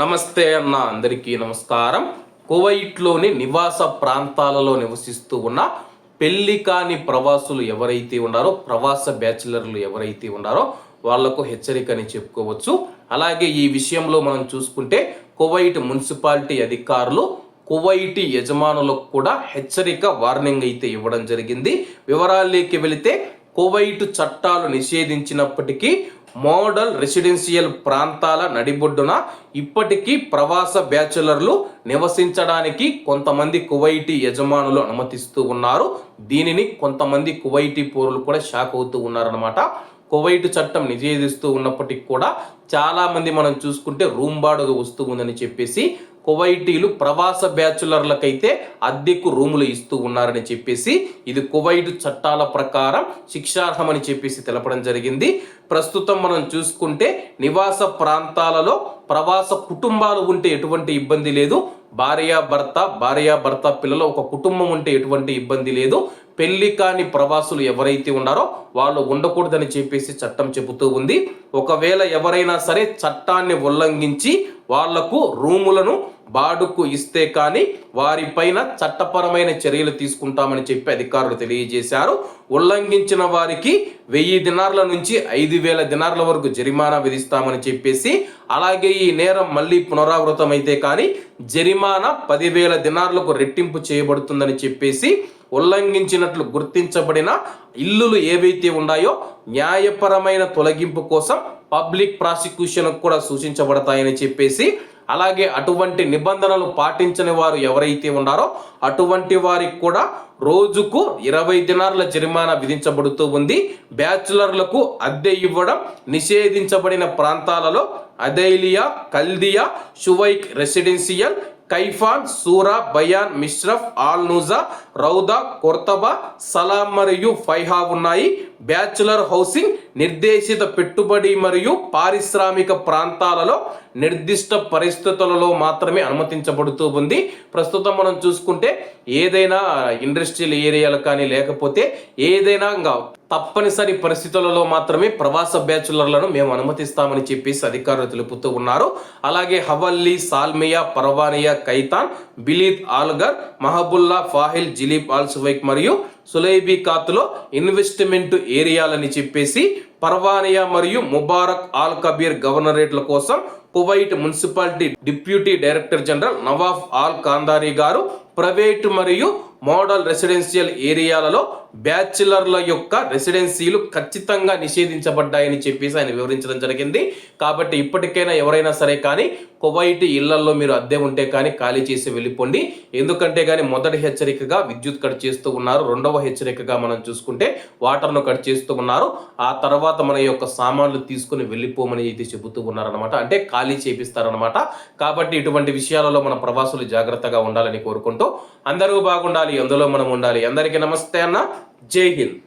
నమస్తే అన్న అందరికీ నమస్కారం. కువైట్లోని నివాస ప్రాంతాలలో నివసిస్తూ ఉన్న పెళ్ళి కాని ప్రవాసులు ఎవరైతే ఉన్నారో ప్రవాస బ్యాచిలర్లు ఎవరైతే ఉన్నారో వాళ్ళకు హెచ్చరికని చెప్పుకోవచ్చు. అలాగే ఈ విషయంలో మనం చూసుకుంటే కువైట్ మున్సిపాలిటీ అధికారులు కువైటి యజమానులకు కూడా హెచ్చరిక వార్నింగ్ అయితే ఇవ్వడం జరిగింది. వివరాల్లోకి వెళితే కువైట్ చట్టాలు నిషేధించినప్పటికీ మోడల్ రెసిడెన్షియల్ ప్రాంతాల నడిబొడ్డున ఇప్పటికీ ప్రవాస బ్యాచులర్లు నివసించడానికి కొంతమంది కువైటీ యజమానులు అనుమతిస్తూ ఉన్నారు. దీనిని కొంతమంది కువైటీ పౌరులు కూడా షాక్ అవుతూ ఉన్నారనమాట కువైట్ చట్టం నిషేధిస్తూ ఉన్నప్పటికీ కూడా చాలామంది మనం చూసుకుంటే రూమ్ బాడుగ వస్తూ ఉందని చెప్పేసి కువైటీలు ప్రవాస బ్యాచులర్లకైతే అద్దెకు రూములు ఇస్తూ ఉన్నారని చెప్పేసి ఇది కువైట్ చట్టాల ప్రకారం శిక్షార్హమని చెప్పేసి తెలపడం జరిగింది. ప్రస్తుతం మనం చూసుకుంటే నివాస ప్రాంతాలలో ప్రవాస కుటుంబాలు ఉంటే ఎటువంటి ఇబ్బంది లేదు. భార్యాభర్త భర్త భర్త పిల్లలు ఒక కుటుంబం ఉంటే ఎటువంటి ఇబ్బంది లేదు. పెళ్ళి కాని ప్రవాసులు ఎవరైతే ఉన్నారో వాళ్ళు ఉండకూడదని చెప్పేసి చట్టం చెబుతూ ఉంది. ఒకవేళ ఎవరైనా సరే చట్టాన్ని ఉల్లంఘించి వాళ్ళకు రూములను బాడుకు ఇస్తే కానీ వారిపైన చట్టపరమైన చర్యలు తీసుకుంటామని చెప్పి అధికారులు తెలియజేశారు. ఉల్లంఘించిన వారికి వెయ్యి దినార్ల నుంచి ఐదు వేల దినార్ల వరకు జరిమానా విధిస్తామని చెప్పేసి అలాగే ఈ నేరం మళ్ళీ పునరావృతమైతే కానీ జరిమానా పదివేల దినార్లకు రెట్టింపు చేయబడుతుందని చెప్పేసి ఉల్లంఘించినట్లు గుర్తించబడిన ఇల్లులు ఏవైతే ఉన్నాయో న్యాయపరమైన తొలగింపు కోసం పబ్లిక్ ప్రాసిక్యూషన్ కూడా సూచించబడతాయని చెప్పేసి అలాగే అటువంటి నిబంధనలు పాటించని వారు ఎవరైతే ఉన్నారో అటువంటి వారికి కూడా రోజుకు ఇరవై దినార్ల జరిమానా విధించబడుతూ ఉంది. బ్యాచులర్లకు అద్దె ఇవ్వడం నిషేధించబడిన ప్రాంతాలలో అదైలియా కల్దియా షువైక్ రెసిడెన్షియల్ కైఫాన్ సూరా బయాన్ మిష్రఫ్ ఆల్ నూజా రౌదా కొర్తబా సలాం మరియు ఫైహా ఉన్నాయి. బ్యాచులర్ హౌసింగ్ నిర్దేశిత పెట్టుబడి మరియు పారిశ్రామిక ప్రాంతాలలో నిర్దిష్ట పరిస్థితులలో మాత్రమే అనుమతించబడుతూ ఉంది. ప్రస్తుతం మనం చూసుకుంటే ఏదైనా ఇండస్ట్రియల్ ఏరియాలు కానీ లేకపోతే ఏదైనా ఇంకా తప్పనిసరి పరిస్థితులలో మాత్రమే ప్రవాస బ్యాచులర్లను మేము అనుమతిస్తామని చెప్పేసి అధికారులు తెలుపుతూ ఉన్నారు. అలాగే Hawalli Salmiya Farwaniya Kaifan Bneid Algar Mahboula Fahaheel Jleeb Alsuwaik మరియు సులైబీ కాత్లో ఇన్వెస్ట్మెంట్ ఏరియాలని చెప్పేసి పర్వానియా మరియు ముబారక్ ఆల్ కబీర్ గవర్నరేట్ల కోసం Kuwait municipality deputy director general Nawaf Al Kandari గారు ప్రైవేటు మరియు మోడల్ రెసిడెన్షియల్ ఏరియాలలో బ్యాచిలర్ల యొక్క రెసిడెన్సీలు ఖచ్చితంగా నిషేధించబడ్డాయని చెప్పేసి ఆయన వివరించడం జరిగింది. కాబట్టి ఇప్పటికైనా ఎవరైనా సరే కానీ కువైట్ ఇళ్ళలో మీరు అద్దె ఉంటే కానీ ఖాళీ చేసి వెళ్ళిపోండి. ఎందుకంటే కానీ మొదటి హెచ్చరికగా విద్యుత్ కట్ చేస్తూ ఉన్నారు. రెండవ రెండవ హెచ్చరికగా మనం చూసుకుంటే వాటర్ను కట్ చేస్తూ ఉన్నారు. ఆ తర్వాత మన యొక్క సామాన్లు తీసుకుని వెళ్ళిపోమని అయితే చెబుతూ ఉన్నారనమాట అంటే ఖాళీ చేపిస్తారనమాట కాబట్టి ఇటువంటి విషయాలలో మన ప్రవాసులు జాగ్రత్తగా ఉండాలని కోరుకుంటూ అందరూ బాగుండాలి అందులో మనం ఉండాలి. అందరికీ నమస్తే అన్న. జై హింద్.